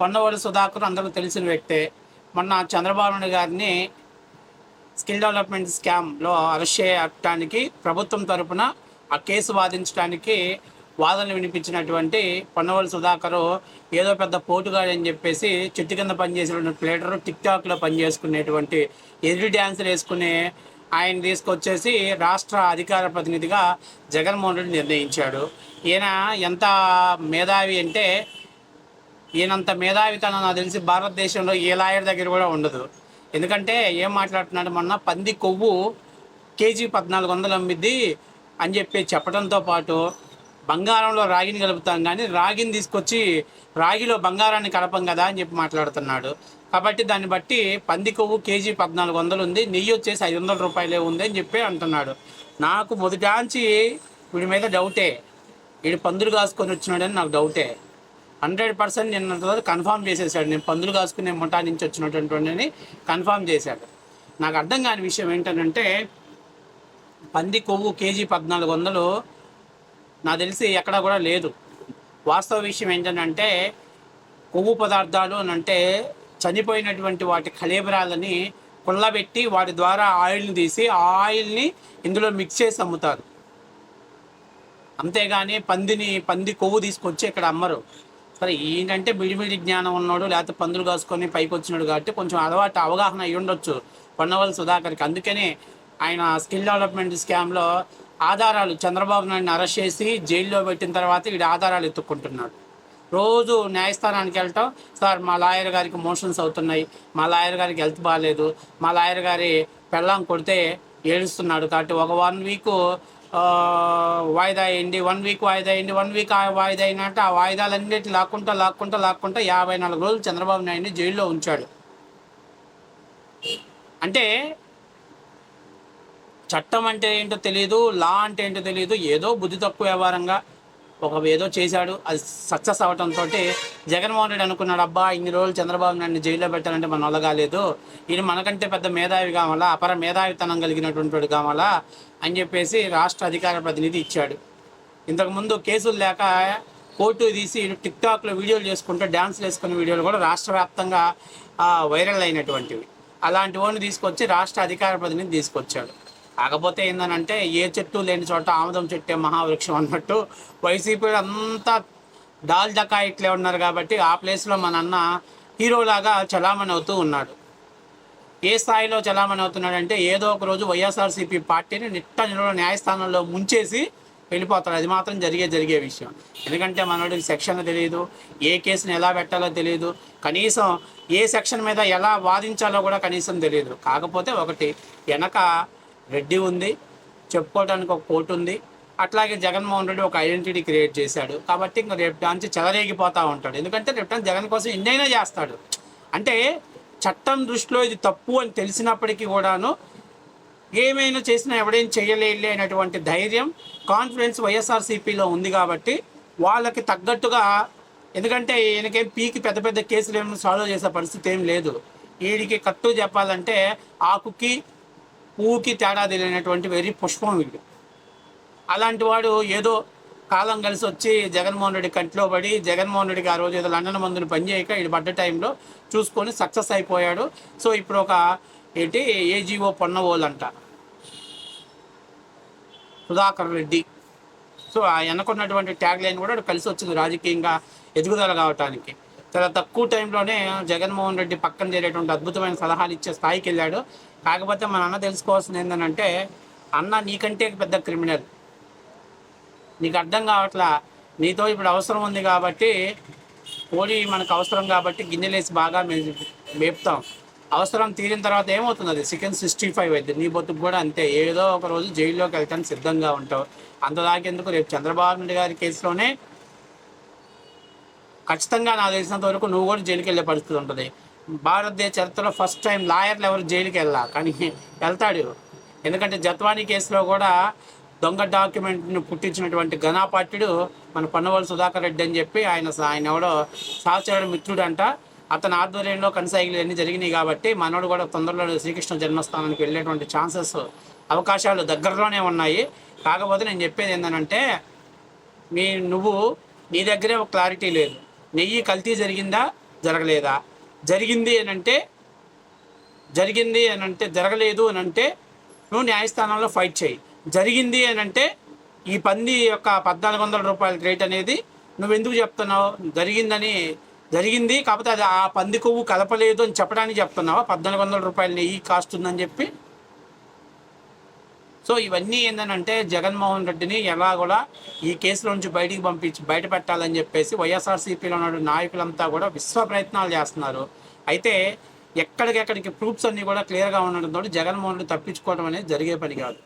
పొన్నవాడు సుధాకర్ అందరూ తెలిసిన వ్యక్తే. మొన్న చంద్రబాబు నాయుడు గారిని స్కిల్ డెవలప్మెంట్ స్కామ్లో అరెస్ట్ చేయటానికి ప్రభుత్వం తరపున ఆ కేసు వాదించడానికి వాదనలు వినిపించినటువంటి పొన్నవల్లి సుధాకర్ ఏదో పెద్ద పోటుగాడు అని చెప్పేసి చెట్టు కింద పనిచేసిన ప్లేటరు టిక్ టాక్లో పనిచేసుకునేటువంటి ఎదురు డ్యాన్సులు వేసుకునే ఆయన తీసుకొచ్చేసి రాష్ట్ర అధికార ప్రతినిధిగా జగన్మోహన్ రెడ్డి నిర్ణయించాడు. ఈయన ఎంత మేధావి అంటే ఈయనంత మేధావితనం నాకు తెలిసి భారతదేశంలో ఏ లాయర్ దగ్గర కూడా ఉండదు. ఎందుకంటే ఏం మాట్లాడుతున్నాడు మొన్న పంది కొవ్వు కేజీ పద్నాలుగు వందలు అమ్మిద్ది అని చెప్పి చెప్పడంతో పాటు బంగారంలో రాగిని కలుపుతాం కానీ రాగిని తీసుకొచ్చి రాగిలో బంగారాన్ని కలపం కదా అని చెప్పి మాట్లాడుతున్నాడు. కాబట్టి దాన్ని బట్టి పంది కొవ్వు కేజీ పద్నాలుగు వందలు ఉంది నెయ్యి వచ్చేసి ఐదు వందల రూపాయలే ఉంది అని చెప్పి అంటున్నాడు. నాకు మొదటాంచి వీడి మీద డౌటే. వీడు పందులు కాసుకొని వచ్చినాడని నాకు డౌటే. హండ్రెడ్ పర్సెంట్ నిన్న తర్వాత కన్ఫామ్ చేసేసాడు. నేను పందులు కాసుకునే ముఠా నుంచి వచ్చినటువంటి కన్ఫామ్ చేశాడు. నాకు అర్థం కాని విషయం ఏంటంటే పంది కొవ్వు కేజీ పద్నాలుగు వందలు నాకు తెలిసి ఎక్కడ కూడా లేదు. వాస్తవ విషయం ఏంటంటే కొవ్వు పదార్థాలు అని అంటే చనిపోయినటువంటి వాటి కళేబరాలని కుళ్ళబెట్టి వాటి ద్వారా ఆయిల్ని తీసి ఆ ఆయిల్ని ఇందులో మిక్స్ చేసి అమ్ముతారు. అంతేగాని పందిని పంది కొవ్వు తీసుకొచ్చి ఇక్కడ అమ్మరు. సరే ఏంటంటే బిడిబిడి జ్ఞానం ఉన్నాడు లేకపోతే పందులు కాసుకొని పైకి వచ్చినాడు కాబట్టి కొంచెం అలవాటు అవగాహన అయి ఉండొచ్చు పొన్నవల్లి సుధాకర్కి. అందుకనే ఆయన స్కిల్ డెవలప్మెంట్ స్కామ్లో ఆధారాలు చంద్రబాబు నాయుడిని అరెస్ట్ చేసి జైల్లో పెట్టిన తర్వాత వీడి ఆధారాలు ఎత్తుక్కుంటున్నాడు. రోజు న్యాయస్థానానికి వెళ్ళటం సార్ మా లాయర్ గారికి మోషన్స్ అవుతున్నాయి. మా లాయర్ గారికి హెల్త్ బాగాలేదు మా లాయర్ గారి పెళ్ళాం కొడితే ఏడుస్తున్నాడు. కాబట్టి ఒక వన్ వీక్ వాయిదా అయ్యింది వన్ వీక్ వాయిదా అయ్యింది వన్ వీక్ వాయిదా అయినట్టు ఆ వాయిదాలన్నిటి లాక్కుంటా లాక్కుంటా లాక్కుంటా యాభై నాలుగు రోజులు చంద్రబాబు నాయుడిని జైల్లో ఉంచాడు. అంటే చట్టం అంటే ఏంటో తెలియదు లా అంటే ఏంటో తెలియదు ఏదో బుద్ధి తక్కువ వ్యవహారంగా ఒక ఏదో చేశాడు అది సక్సెస్ అవడంతో జగన్మోహన్ రెడ్డి అనుకున్నాడు అబ్బా ఇన్ని రోజులు చంద్రబాబు నాయుడు జైల్లో పెట్టాలంటే మన వల్ల ఈయన మనకంటే పెద్ద మేధావి కావాలా అపర మేధావితనం కలిగినటువంటి వాడు కావాలా అని చెప్పేసి రాష్ట్ర అధికార ప్రతినిధి ఇచ్చాడు. ఇంతకుముందు కేసులు లేక కోర్టు తీసి టిక్ టాక్లో వీడియోలు చేసుకుంటూ డ్యాన్స్లు వేసుకునే వీడియోలు కూడా రాష్ట్ర వ్యాప్తంగా వైరల్ అయినటువంటివి. అలాంటి ఓన్ తీసుకొచ్చి రాష్ట్ర అధికార ప్రతినిధి తీసుకొచ్చాడు. కాకపోతే ఏంటంటే ఏ చెట్టు లేని చోట ఆముదం చెట్టే మహావృక్షం అన్నట్టు వైసీపీ అంతా డాల్ డకా ఇట్లే ఉన్నారు కాబట్టి ఆ ప్లేస్లో మన అన్న హీరోలాగా చలామణి అవుతూ ఉన్నాడు. ఏ స్థాయిలో చలామణి అవుతున్నాడంటే ఏదో ఒక రోజు వైఎస్ఆర్సీపీ పార్టీని నిట్ట నిలువ న్యాయస్థానంలో ముంచేసి వెళ్ళిపోతాడు. అది మాత్రం జరిగే జరిగే విషయం. ఎందుకంటే మనోడికి సెక్షన్ తెలియదు ఏ కేసుని ఎలా పెట్టాలో తెలియదు కనీసం ఏ సెక్షన్ మీద ఎలా వాదించాలో కూడా కనీసం తెలియదు కాకపోతే ఒకటి వెనక రెడ్డి ఉంది చెప్పుకోవడానికి ఒక కోర్టు ఉంది. అట్లాగే జగన్మోహన్ రెడ్డి ఒక ఐడెంటిటీ క్రియేట్ చేశాడు. కాబట్టి ఇంకా రేపు నుంచి చెలరేగిపోతూ ఉంటాడు. ఎందుకంటే రేపు జగన్ కోసం ఎన్నైనా చేస్తాడు. అంటే చట్టం దృష్టిలో ఇది తప్పు అని తెలిసినప్పటికీ కూడాను ఏమైనా చేసినా ఎవడేం చేయలేలే అనేటువంటి ధైర్యం కాన్ఫిడెన్స్ వైఎస్ఆర్సీపీలో ఉంది కాబట్టి వాళ్ళకి తగ్గట్టుగా ఎందుకంటే ఈయనకేం పీకి పెద్ద పెద్ద కేసులు ఏమైనా సాల్వ్ చేసే పరిస్థితి ఏం లేదు. వీడికి కట్టు చెప్పాలంటే ఆకుకి పువ్వుకి తేడా తెలియనటువంటి వెరీ పుష్పం వీడు అలాంటి వాడు ఏదో కాలం కలిసి వచ్చి జగన్మోహన్ రెడ్డి కంటిలో పడి జగన్మోహన్ రెడ్డికి ఆ రోజు ఏదో లండన్ మందుని పనిచేయక ఇది పడ్డ టైంలో చూసుకొని సక్సెస్ అయిపోయాడు. సో ఇప్పుడు ఒక ఏంటి ఏజీఓ పొన్నవోలు అంట సుధాకర్ రెడ్డి. సో ఆ వెనకున్నటువంటి ట్యాగ్ లైన్ కూడా కలిసి వచ్చింది రాజకీయంగా ఎదుగుదల కావటానికి. చాలా తక్కువ టైంలోనే జగన్మోహన్ రెడ్డి పక్కన చేరేటువంటి అద్భుతమైన సలహాలు ఇచ్చే స్థాయికి వెళ్ళాడు. కాకపోతే మన అన్న తెలుసుకోవాల్సింది ఏంటంటే అన్న నీకంటే పెద్ద క్రిమినల్. నీకు అర్థం కావట్లా? నీతో ఇప్పుడు అవసరం ఉంది కాబట్టి కోడి మనకు అవసరం కాబట్టి గిన్నెలేసి బాగా మేపుతాం. అవసరం తీరిన తర్వాత ఏమవుతుంది అది చికెన్ సిక్స్టీ ఫైవ్ అయితే నీ బతుకు కూడా అంతే. ఏదో ఒక రోజు జైల్లోకి వెళ్తాను సిద్ధంగా ఉంటావు. అంతదాకెందుకు రేపు చంద్రబాబు నాయుడు గారి కేసులోనే ఖచ్చితంగా నాకు తెలిసినంత వరకు నువ్వు కూడా జైలుకి వెళ్ళే పరిస్థితి ఉంటుంది. భారతదేశ చరిత్రలో ఫస్ట్ టైం లాయర్లు ఎవరు జైలుకి వెళ్ళా కానీ వెళ్తాడు. ఎందుకంటే జత్వానీ కేసులో కూడా దొంగ డాక్యుమెంట్ని పుట్టించినటువంటి ఘనాపాట్యుడు మన పన్నవల్లి సుధాకర్ రెడ్డి అని చెప్పి ఆయన ఆయన ఎవడో సహచరుడు మిత్రుడు అంట అతని ఆధ్వర్యంలో కనసాగిలు అన్నీ జరిగినాయి కాబట్టి మనోడు కూడా తొందరలో శ్రీకృష్ణ జన్మస్థానానికి వెళ్ళేటువంటి ఛాన్సెస్ అవకాశాలు దగ్గరలోనే ఉన్నాయి. కాకపోతే నేను చెప్పేది ఏంటంటే మీ నువ్వు నీ దగ్గరే ఒక క్లారిటీ లేదు. నెయ్యి కల్తీ జరిగిందా? జరగలేదా? జరిగింది అని అంటే జరిగింది అని అంటే జరగలేదు అని అంటే నువ్వు న్యాయస్థానంలో ఫైట్ చేయి. జరిగింది అని అంటే ఈ పంది యొక్క పద్నాలుగు వందల రూపాయల రేట్ అనేది నువ్వెందుకు చెప్తున్నావు? జరిగిందని జరిగింది కాకపోతే అది ఆ పంది కొవ్వు కలపలేదు అని చెప్పడానికి చెప్తున్నావా? పద్నాలుగు వందల రూపాయలు నెయ్యి కాస్తుందని చెప్పి సో ఇవన్నీ ఏంటంటే జగన్మోహన్ రెడ్డిని ఎలా కూడా ఈ కేసులో నుంచి బయటికి పంపించి బయట పెట్టాలని చెప్పేసి వైఎస్ఆర్సీపీలో ఉన్న నాయకులంతా కూడా విశ్వ ప్రయత్నాలు చేస్తున్నారు. అయితే ఎక్కడికెక్కడికి ప్రూఫ్స్ అన్నీ కూడా క్లియర్గా ఉండడంతో జగన్మోహన్ రెడ్డి తప్పించుకోవడం అనేది జరిగే పని కాదు.